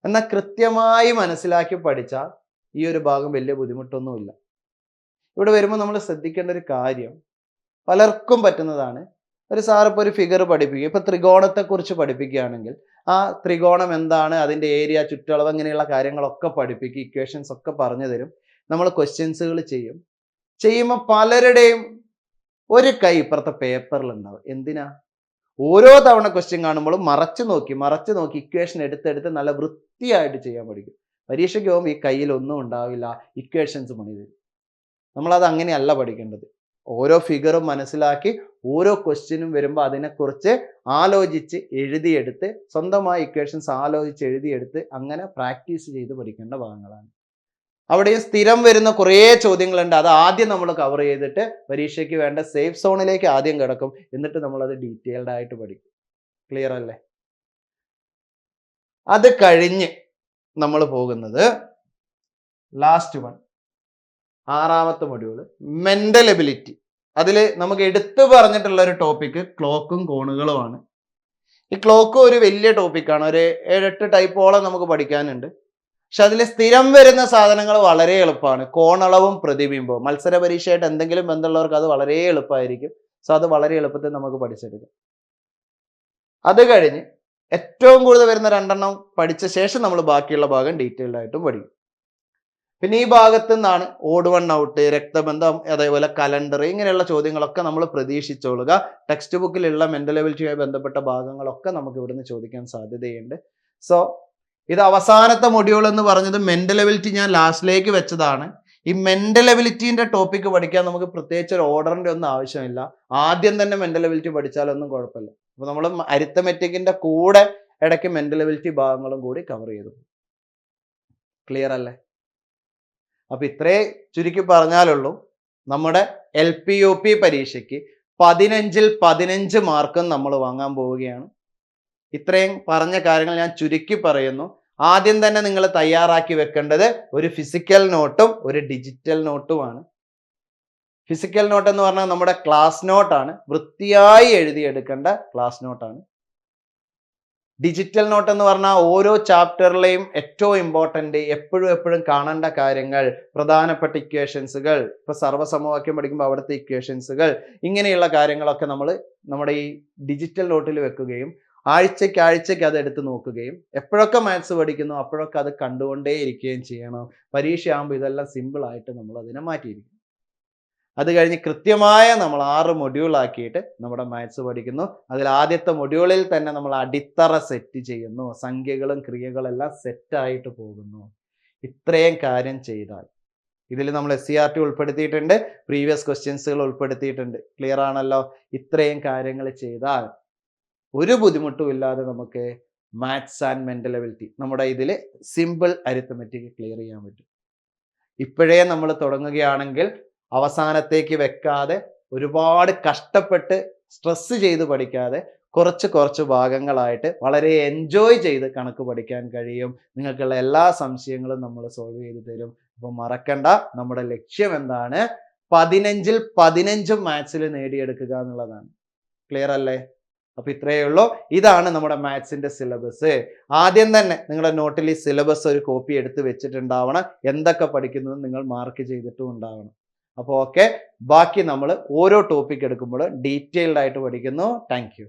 Speaker 1: എന്നാൽ കൃത്യമായി മനസ്സിലാക്കി പഠിച്ചാൽ ഈ ഒരു ഭാഗം വലിയ ബുദ്ധിമുട്ടൊന്നുമില്ല. ഇവിടെ വരുമ്പോൾ നമ്മൾ ശ്രദ്ധിക്കേണ്ട ഒരു കാര്യം പലർക്കും പറ്റുന്നതാണ്. ഒരു സാറിപ്പോൾ ഒരു ഫിഗർ പഠിപ്പിക്കുക ഇപ്പോൾ ത്രികോണത്തെക്കുറിച്ച് പഠിപ്പിക്കുകയാണെങ്കിൽ ആ ത്രികോണം എന്താണ് അതിന്റെ ഏരിയ ചുറ്റളവ് അങ്ങനെയുള്ള കാര്യങ്ങളൊക്കെ പഠിപ്പിക്കുക ഇക്വേഷൻസ് ഒക്കെ പറഞ്ഞു തരും. നമ്മൾ ക്വസ്റ്റ്യൻസുകൾ ചെയ്യും. ചെയ്യുമ്പോൾ പലരുടെയും ഒരു കൈ ഇപ്പുറത്തെ പേപ്പറിൽ ഉണ്ടാവും എന്തിനാ? ഓരോ തവണ ക്വസ്റ്റ്യൻ കാണുമ്പോഴും മറച്ചു നോക്കി മറച്ചു നോക്കി ഇക്വേഷൻ എടുത്തെടുത്ത് നല്ല വൃത്തിയായിട്ട് ചെയ്യാൻ പഠിക്കും. പരീക്ഷയ്ക്ക് പോകുമ്പോൾ ഈ കയ്യിൽ ഒന്നും ഉണ്ടാവില്ല ഇക്വേഷൻസ് പണി തരും. നമ്മളത് അങ്ങനെയല്ല പഠിക്കേണ്ടത്. ഓരോ ഫിഗറും മനസ്സിലാക്കി ഓരോ ക്വസ്റ്റ്യനും വരുമ്പോൾ അതിനെക്കുറിച്ച് ആലോചിച്ച് എഴുതിയെടുത്ത് സ്വന്തമായി ഇക്വേഷൻസ് ആലോചിച്ച് എഴുതിയെടുത്ത് അങ്ങനെ പ്രാക്ടീസ് ചെയ്ത് പഠിക്കേണ്ട ഭാഗങ്ങളാണ്. അവിടെയും സ്ഥിരം വരുന്ന കുറേ ചോദ്യങ്ങളുണ്ട്. അത് ആദ്യം നമ്മൾ കവർ ചെയ്തിട്ട് പരീക്ഷയ്ക്ക് വേണ്ട സേഫ് സോണിലേക്ക് ആദ്യം കിടക്കും. എന്നിട്ട് നമ്മൾ അത് ഡീറ്റെയിൽഡ് ആയിട്ട് പഠിക്കും. ക്ലിയർ അല്ലേ? അത് കഴിഞ്ഞ് നമ്മൾ പോകുന്നത് ലാസ്റ്റ് വൺ ആറാമത്തെ മൊഡ്യൂൾ മെന്റൽ എബിലിറ്റി അതിൽ നമുക്ക് എടുത്തു പറഞ്ഞിട്ടുള്ള ഒരു ടോപ്പിക്ക് ക്ലോക്കും കോണുകളുമാണ്. ഈ ക്ലോക്കും ഒരു വലിയ ടോപ്പിക്കാണ് ഒരു ഏഴെട്ട് ടൈപ്പോളം നമുക്ക് പഠിക്കാനുണ്ട്. പക്ഷെ അതിൽ സ്ഥിരം വരുന്ന സാധനങ്ങൾ വളരെ എളുപ്പമാണ്. കോണളവും പ്രതിബിംബവും. മത്സര പരീക്ഷയായിട്ട് എന്തെങ്കിലും ബന്ധമുള്ളവർക്ക് അത് വളരെ എളുപ്പമായിരിക്കും. സോ അത് വളരെ എളുപ്പത്തിൽ നമുക്ക് പഠിച്ചെടുക്കാം. അത് കഴിഞ്ഞ് ഏറ്റവും കൂടുതൽ വരുന്ന രണ്ടെണ്ണം പഠിച്ച ശേഷം നമ്മൾ ബാക്കിയുള്ള ഭാഗം ഡീറ്റെയിൽഡ് ആയിട്ടും പഠിക്കും. പിന്നെ ഈ ഭാഗത്ത് നിന്നാണ് ഓട് വൺ ഔട്ട് രക്തബന്ധം അതേപോലെ കലണ്ടർ ഇങ്ങനെയുള്ള ചോദ്യങ്ങളൊക്കെ നമ്മൾ പ്രതീക്ഷിച്ചോളുക. ടെക്സ്റ്റ് ബുക്കിലുള്ള മെന്റൽ എബിലിറ്റിയുമായി ബന്ധപ്പെട്ട ഭാഗങ്ങളൊക്കെ നമുക്ക് ഇവിടുന്ന് ചോദിക്കാൻ സാധ്യതയുണ്ട്. സോ ഇത് അവസാനത്തെ മൊഡ്യൂൾ എന്ന് പറഞ്ഞത് മെന്റൽ എബിലിറ്റി ഞാൻ ലാസ്റ്റിലേക്ക് വെച്ചതാണ്. ഈ മെന്റൽ എബിലിറ്റീന്റെ ടോപ്പിക്ക് പഠിക്കാൻ നമുക്ക് പ്രത്യേകിച്ച് ഒരു ഓർഡറിന്റെ ഒന്നും ആവശ്യമില്ല. ആദ്യം തന്നെ മെന്റൽ എബിലിറ്റി പഠിച്ചാലൊന്നും കുഴപ്പമില്ല. അപ്പോൾ നമ്മൾ അരിത്തമെറ്റിക്കിന്റെ കൂടെ ഇടയ്ക്ക് മെന്റൽ എബിലിറ്റി ഭാഗങ്ങളും കൂടി കവർ ചെയ്തു. ക്ലിയർ അല്ലേ? അപ്പൊ ഇത്രേ ചുരുക്കി പറഞ്ഞാലുള്ളൂ. നമ്മുടെ എൽ പി യു പി പരീക്ഷയ്ക്ക് പതിനഞ്ചിൽ പതിനഞ്ച് മാർക്കും നമ്മൾ വാങ്ങാൻ പോവുകയാണ്. ഇത്രയും പറഞ്ഞ കാര്യങ്ങൾ ഞാൻ ചുരുക്കി പറയുന്നു. ആദ്യം തന്നെ നിങ്ങൾ തയ്യാറാക്കി വെക്കേണ്ടത് ഒരു ഫിസിക്കൽ നോട്ടും ഒരു ഡിജിറ്റൽ നോട്ടുമാണ് ഫിസിക്കൽ നോട്ട് എന്ന് പറഞ്ഞാൽ നമ്മുടെ ക്ലാസ് നോട്ടാണ് വൃത്തിയായി എഴുതിയെടുക്കേണ്ട ക്ലാസ് നോട്ടാണ് ഡിജിറ്റൽ നോട്ട് എന്ന് പറഞ്ഞാൽ ഓരോ ചാപ്റ്ററിലെയും ഏറ്റവും ഇമ്പോർട്ടന്റ് എപ്പോഴും എപ്പോഴും കാണേണ്ട കാര്യങ്ങൾ പ്രധാനപ്പെട്ട ഇക്വേഷൻസുകൾ ഇപ്പൊ സർവസമവാക്യം പഠിക്കുമ്പോൾ അവിടുത്തെ ഇക്വേഷൻസുകൾ ഇങ്ങനെയുള്ള കാര്യങ്ങളൊക്കെ നമ്മൾ നമ്മുടെ ഈ ഡിജിറ്റൽ നോട്ടിൽ വെക്കുകയും ആഴ്ചയ്ക്ക് അത് എടുത്ത് നോക്കുകയും എപ്പോഴൊക്കെ മാത്സ് പഠിക്കുന്നു അപ്പോഴൊക്കെ അത് കണ്ടുകൊണ്ടേ ഇരിക്കുകയും ചെയ്യണം. പരീക്ഷയാകുമ്പോൾ ഇതെല്ലാം സിമ്പിൾ ആയിട്ട് നമ്മൾ അതിനെ മാറ്റിയിരിക്കും അത് കഴിഞ്ഞ് കൃത്യമായ നമ്മൾ ആറ് മൊഡ്യൂൾ ആക്കിയിട്ട് നമ്മുടെ മാത്സ് പഠിക്കുന്നു. അതിൽ ആദ്യത്തെ മൊഡ്യൂളിൽ തന്നെ നമ്മൾ അടിത്തറ സെറ്റ് ചെയ്യുന്നു. സംഖ്യകളും ക്രിയകളെല്ലാം സെറ്റായിട്ട് പോകുന്നു. ഇത്രയും കാര്യം ചെയ്താൽ. ഇതിൽ നമ്മൾ എസ് സി ആർ ടി ഉൾപ്പെടുത്തിയിട്ടുണ്ട്. പ്രീവിയസ് ക്വസ്റ്റ്യൻസുകൾ ഉൾപ്പെടുത്തിയിട്ടുണ്ട്. ക്ലിയർ ആണല്ലോ? ഇത്രയും കാര്യങ്ങൾ ചെയ്താൽ ഒരു ബുദ്ധിമുട്ടും ഇല്ലാതെ നമുക്ക് മാത്സ് ആൻഡ് മെന്റൽ എബിലിറ്റി നമ്മുടെ ഇതിൽ സിമ്പിൾ അരിത്തമെറ്റിക് ക്ലിയർ ചെയ്യാൻ പറ്റും. ഇപ്പോഴേ നമ്മൾ തുടങ്ങുകയാണെങ്കിൽ അവസാനത്തേക്ക് വെക്കാതെ ഒരുപാട് കഷ്ടപ്പെട്ട് സ്ട്രെസ് ചെയ്ത് പഠിക്കാതെ കുറച്ച് കുറച്ച് ഭാഗങ്ങളായിട്ട് വളരെ എൻജോയ് ചെയ്ത് കണക്ക് പഠിക്കാൻ കഴിയും. നിങ്ങൾക്കുള്ള എല്ലാ സംശയങ്ങളും നമ്മൾ സോൾവ് ചെയ്ത് തരും. അപ്പോൾ മറക്കണ്ട. നമ്മുടെ ലക്ഷ്യം എന്താണ്? പതിനഞ്ചിൽ പതിനഞ്ചും മാത്സിൽ നേടിയെടുക്കുക എന്നുള്ളതാണ്. ക്ലിയർ അല്ലേ? അപ്പൊ ഇത്രയേ ഉള്ളൂ. ഇതാണ് നമ്മുടെ മാത്സിന്റെ സിലബസ് ആദ്യം തന്നെ നിങ്ങളുടെ നോട്ടിൽ ഈ സിലബസ് ഒരു കോപ്പി എടുത്ത് വെച്ചിട്ടുണ്ടാവണം. എന്തൊക്കെ പഠിക്കുന്നത് നിങ്ങൾ മാർക്ക് ചെയ്തിട്ടും ഉണ്ടാവണം. അപ്പോൾ ഓക്കെ ബാക്കി നമ്മൾ ഓരോ ടോപ്പിക് എടുക്കുമ്പോൾ ഡീറ്റെയിൽഡ് ആയിട്ട് പഠിക്കുന്നു. താങ്ക്